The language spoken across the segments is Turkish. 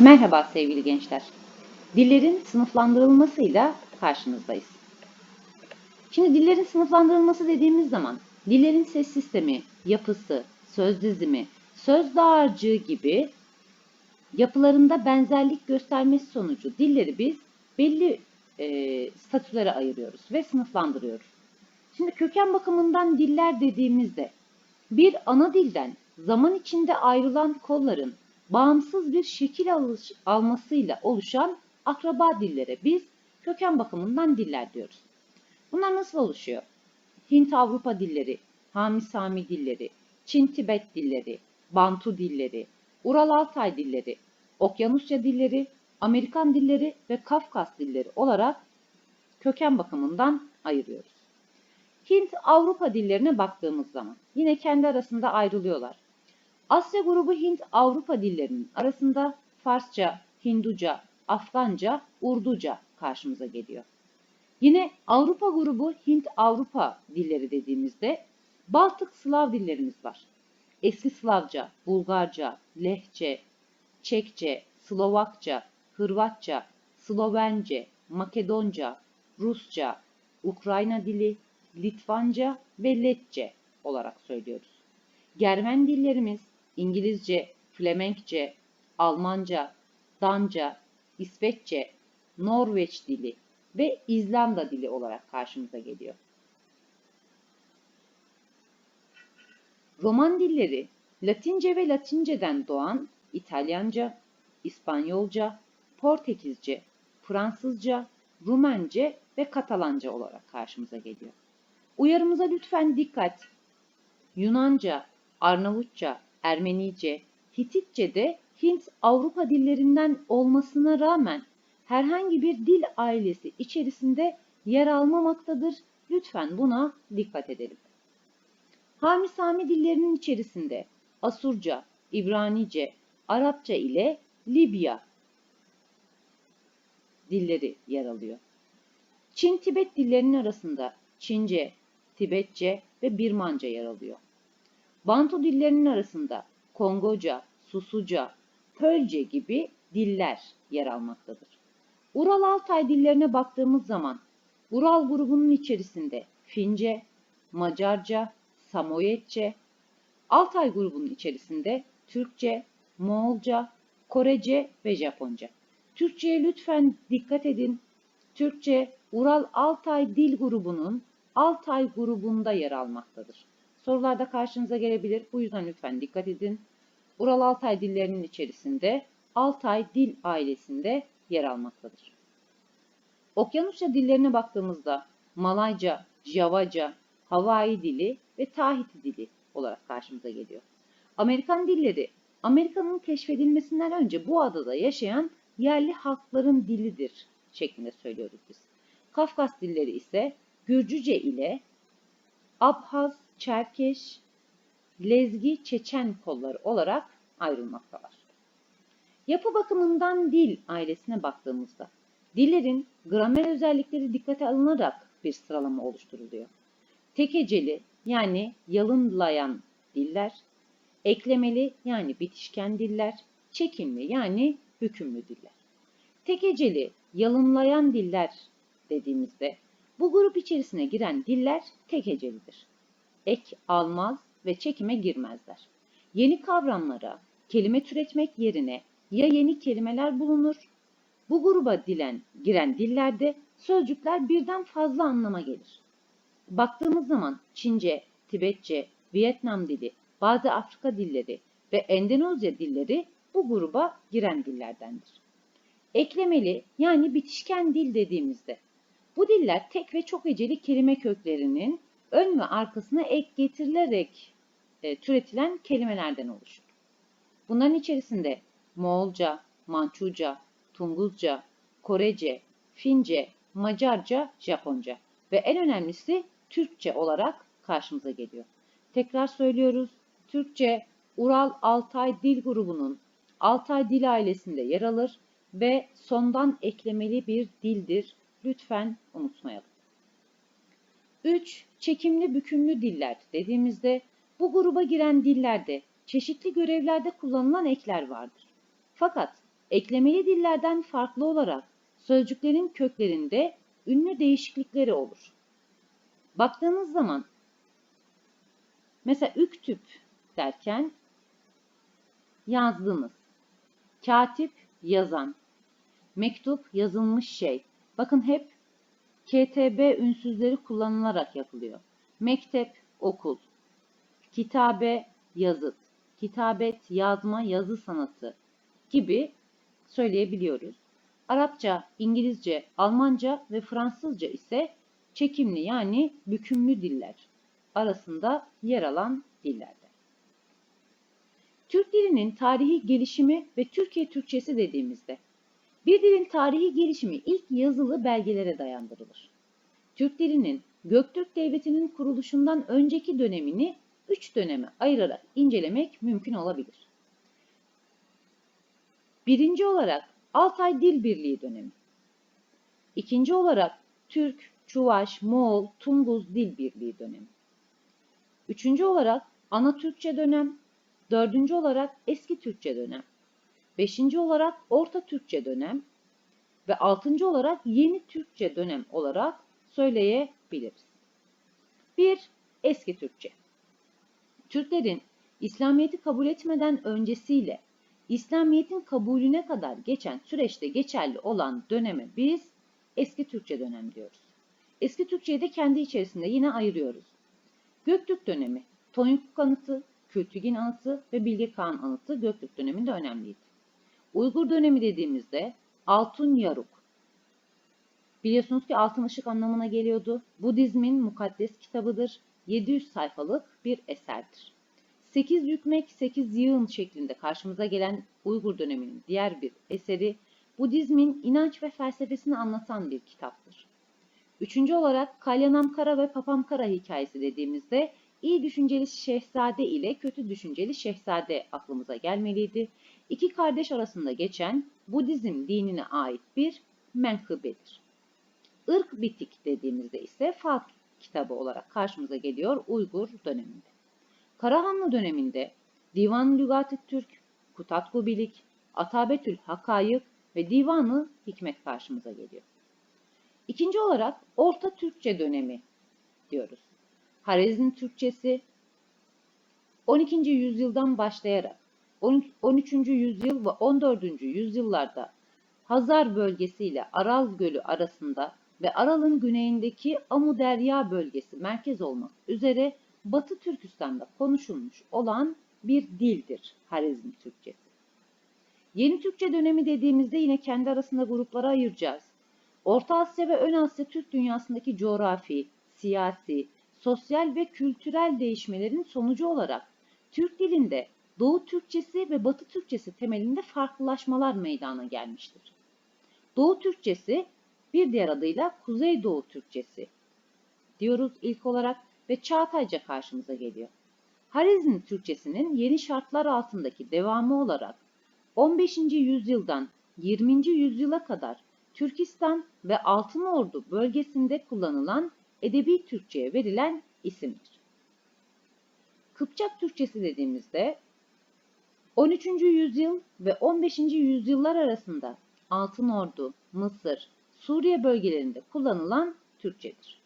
Merhaba sevgili gençler. Dillerin sınıflandırılmasıyla karşınızdayız. Şimdi dillerin sınıflandırılması dediğimiz zaman dillerin ses sistemi, yapısı, söz dizimi, söz dağarcığı gibi yapılarında benzerlik göstermesi sonucu dilleri biz belli e, statülere ayırıyoruz ve sınıflandırıyoruz. Şimdi köken bakımından diller dediğimizde bir ana dilden zaman içinde ayrılan kolların bağımsız bir şekil alış, almasıyla oluşan akraba dillere biz köken bakımından diller diyoruz. Bunlar nasıl oluşuyor? Hint-Avrupa dilleri, Hami-Sami dilleri, Çin-Tibet dilleri, Bantu dilleri, Ural-Altay dilleri, Okyanusya dilleri, Amerikan dilleri ve Kafkas dilleri olarak köken bakımından ayırıyoruz. Hint-Avrupa dillerine baktığımız zaman yine kendi arasında ayrılıyorlar. Asya grubu Hint-Avrupa dillerinin arasında Farsça, Hinduca, Afganca, Urduca karşımıza geliyor. Yine Avrupa grubu Hint-Avrupa dilleri dediğimizde Baltık Slav dillerimiz var. Eski Slavca, Bulgarca, Lehçe, Çekçe, Slovakça, Hırvatça, Slovence, Makedonca, Rusça, Ukrayna dili, Litvanca ve Letçe olarak söylüyoruz. Germen dillerimiz İngilizce, Flemenkçe, Almanca, Danca, İsveççe, Norveç dili ve İzlanda dili olarak karşımıza geliyor. Roman dilleri Latince ve Latinceden doğan İtalyanca, İspanyolca, Portekizce, Fransızca, Rumence ve Katalanca olarak karşımıza geliyor. Uyarımıza lütfen dikkat. Yunanca, Arnavutça, Ermenice, Hititçe de Hint-Avrupa dillerinden olmasına rağmen herhangi bir dil ailesi içerisinde yer almamaktadır. Lütfen buna dikkat edelim. Hami-Sami dillerinin içerisinde Asurca, İbranice, Arapça ile Libya dilleri yer alıyor. Çin-Tibet dillerinin arasında Çince, Tibetçe ve Birmanca yer alıyor. Bantu dillerinin arasında Kongoca, Susuca, Pölce gibi diller yer almaktadır. Ural Altay dillerine baktığımız zaman Ural grubunun içerisinde Fince, Macarca, Samoyedce, Altay grubunun içerisinde Türkçe, Moğolca, Korece ve Japonca. Türkçe'ye lütfen dikkat edin. Türkçe Ural Altay dil grubunun Altay grubunda yer almaktadır. Sorularda karşınıza gelebilir. Bu yüzden lütfen dikkat edin. Ural Altay dillerinin içerisinde Altay dil ailesinde yer almaktadır. Okyanusya dillerine baktığımızda Malayca, Javaca, Hawaii dili ve Tahiti dili olarak karşımıza geliyor. Amerikan dilleri Amerika'nın keşfedilmesinden önce bu adada yaşayan yerli halkların dilidir şeklinde söylüyoruz biz. Kafkas dilleri ise Gürcüce ile Abhaz, Çerkeş, Lezgi, Çeçen kolları olarak ayrılmaktalar. Yapı bakımından dil ailesine baktığımızda dillerin gramer özellikleri dikkate alınarak bir sıralama oluşturuluyor. Tekeceli yani yalınlayan diller, eklemeli yani bitişken diller, çekimli yani hükümlü diller. Tekeceli, yalınlayan diller dediğimizde bu grup içerisine giren diller tekecelidir. Ek almaz ve çekime girmezler. Yeni kavramlara kelime türetmek yerine ya yeni kelimeler bulunur. Bu gruba dilen, giren dillerde sözcükler birden fazla anlama gelir. Baktığımız zaman Çince, Tibetçe, Vietnam dili, bazı Afrika dilleri ve Endonezya dilleri bu gruba giren dillerdendir. Eklemeli yani bitişken dil dediğimizde bu diller tek ve çok heceli kelime köklerinin ön ve arkasına ek getirilerek e, türetilen kelimelerden oluşur. Bunların içerisinde Moğolca, Mançuca, Tunguzca, Korece, Fince, Macarca, Japonca ve en önemlisi Türkçe olarak karşımıza geliyor. Tekrar söylüyoruz. Türkçe Ural Altay dil grubunun Altay dil ailesinde yer alır ve sondan eklemeli bir dildir. Lütfen unutmayalım. 3. Çekimli bükümlü diller dediğimizde bu gruba giren dillerde çeşitli görevlerde kullanılan ekler vardır. Fakat eklemeli dillerden farklı olarak sözcüklerin köklerinde ünlü değişiklikleri olur. Baktığınız zaman mesela üktüp derken yazdığımız, katip yazan, mektup yazılmış şey. Bakın hep KTB ünsüzleri kullanılarak yapılıyor. Mektep, okul, kitabe, yazıt, kitabet, yazma, yazı sanatı gibi söyleyebiliyoruz. Arapça, İngilizce, Almanca ve Fransızca ise çekimli yani bükümlü diller arasında yer alan dillerde. Türk dilinin tarihi gelişimi ve Türkiye Türkçesi dediğimizde bir dilin tarihi gelişimi ilk yazılı belgelere dayandırılır. Türk dilinin Göktürk Devleti'nin kuruluşundan önceki dönemini üç döneme ayırarak incelemek mümkün olabilir. Birinci olarak Altay Dil Birliği dönemi. İkinci olarak Türk, Çuvaş, Moğol, Tunguz Dil Birliği dönemi. Üçüncü olarak Ana Türkçe dönem. Dördüncü olarak Eski Türkçe dönem. Beşinci olarak Orta Türkçe dönem. Ve altıncı olarak Yeni Türkçe dönem olarak söyleyebiliriz. 1. Eski Türkçe. Türklerin İslamiyet'i kabul etmeden öncesiyle İslamiyet'in kabulüne kadar geçen süreçte geçerli olan döneme biz eski Türkçe dönem diyoruz. Eski Türkçeyi de kendi içerisinde yine ayırıyoruz. Göktürk dönemi, Tonyuk anıtı, Kültügin anıtı ve Bilge Kağan anıtı Göktürk döneminde önemliydi. Uygur dönemi dediğimizde Altun Yaruk. Biliyorsunuz ki altın ışık anlamına geliyordu. Budizmin mukaddes kitabıdır. 700 sayfalık bir eserdir. 8 yükmek, 8 yığın şeklinde karşımıza gelen Uygur döneminin diğer bir eseri Budizmin inanç ve felsefesini anlatan bir kitaptır. Üçüncü olarak Kalyanam Kara ve Papam Kara hikayesi dediğimizde iyi düşünceli şehzade ile kötü düşünceli şehzade aklımıza gelmeliydi. İki kardeş arasında geçen Budizm dinine ait bir menkıbedir. Irk bitik dediğimizde ise Fat kitabı olarak karşımıza geliyor Uygur döneminde. Karahanlı döneminde Divan Lügat-ı Türk, Kutatku Bilik, Atabetül Hakayık ve Divanı Hikmet karşımıza geliyor. İkinci olarak Orta Türkçe dönemi diyoruz. Harezm Türkçesi 12. yüzyıldan başlayarak 13. yüzyıl ve 14. yüzyıllarda Hazar bölgesi ile Aral Gölü arasında ve Aral'ın güneyindeki Amuderya bölgesi merkez olmak üzere Batı Türkistan'da konuşulmuş olan bir dildir Harizm Türkçesi. Yeni Türkçe dönemi dediğimizde yine kendi arasında gruplara ayıracağız. Orta Asya ve Ön Asya Türk dünyasındaki coğrafi, siyasi, sosyal ve kültürel değişmelerin sonucu olarak Türk dilinde Doğu Türkçesi ve Batı Türkçesi temelinde farklılaşmalar meydana gelmiştir. Doğu Türkçesi bir diğer adıyla Kuzeydoğu Türkçesi diyoruz ilk olarak ve Çağatayca karşımıza geliyor. Harizm Türkçesinin yeni şartlar altındaki devamı olarak 15. yüzyıldan 20. yüzyıla kadar Türkistan ve Altınordu bölgesinde kullanılan edebi Türkçe'ye verilen isimdir. Kıpçak Türkçesi dediğimizde 13. yüzyıl ve 15. yüzyıllar arasında Altınordu, Mısır, Suriye bölgelerinde kullanılan Türkçedir.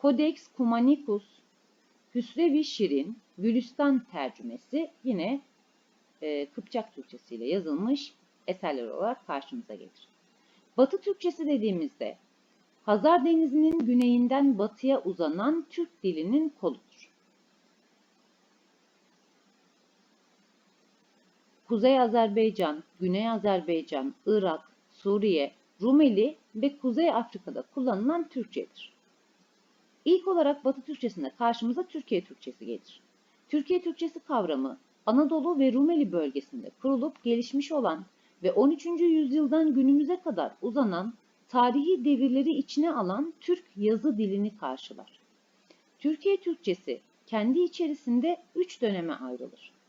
Codex Cumanicus, Hüsrev-i Şirin, Gülistan tercümesi yine e, Kıpçak Türkçesi ile yazılmış eserler olarak karşımıza gelir. Batı Türkçesi dediğimizde Hazar Denizi'nin güneyinden batıya uzanan Türk dilinin koludur. Kuzey Azerbaycan, Güney Azerbaycan, Irak, Suriye, Rumeli ve Kuzey Afrika'da kullanılan Türkçedir. İlk olarak Batı Türkçesinde karşımıza Türkiye Türkçesi gelir. Türkiye Türkçesi kavramı Anadolu ve Rumeli bölgesinde kurulup gelişmiş olan ve 13. yüzyıldan günümüze kadar uzanan tarihi devirleri içine alan Türk yazı dilini karşılar. Türkiye Türkçesi kendi içerisinde üç döneme ayrılır.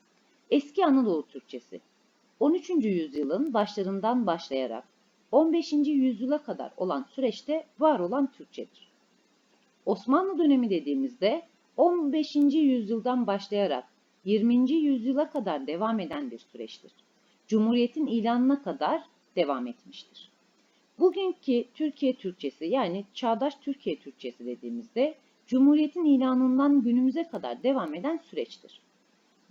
Eski Anadolu Türkçesi 13. yüzyılın başlarından başlayarak 15. yüzyıla kadar olan süreçte var olan Türkçedir. Osmanlı dönemi dediğimizde 15. yüzyıldan başlayarak 20. yüzyıla kadar devam eden bir süreçtir. Cumhuriyet'in ilanına kadar devam etmiştir. Bugünkü Türkiye Türkçesi yani çağdaş Türkiye Türkçesi dediğimizde Cumhuriyet'in ilanından günümüze kadar devam eden süreçtir.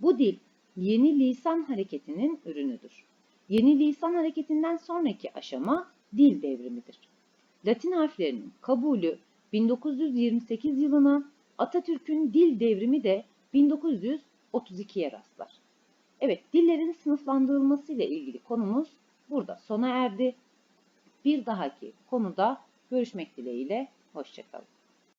Bu dil yeni lisan hareketinin ürünüdür. Yeni lisan hareketinden sonraki aşama dil devrimidir. Latin harflerinin kabulü 1928 yılına, Atatürk'ün dil devrimi de 1932'ye rastlar. Evet, dillerin sınıflandırılması ile ilgili konumuz burada sona erdi. Bir dahaki konuda görüşmek dileğiyle, hoşçakalın.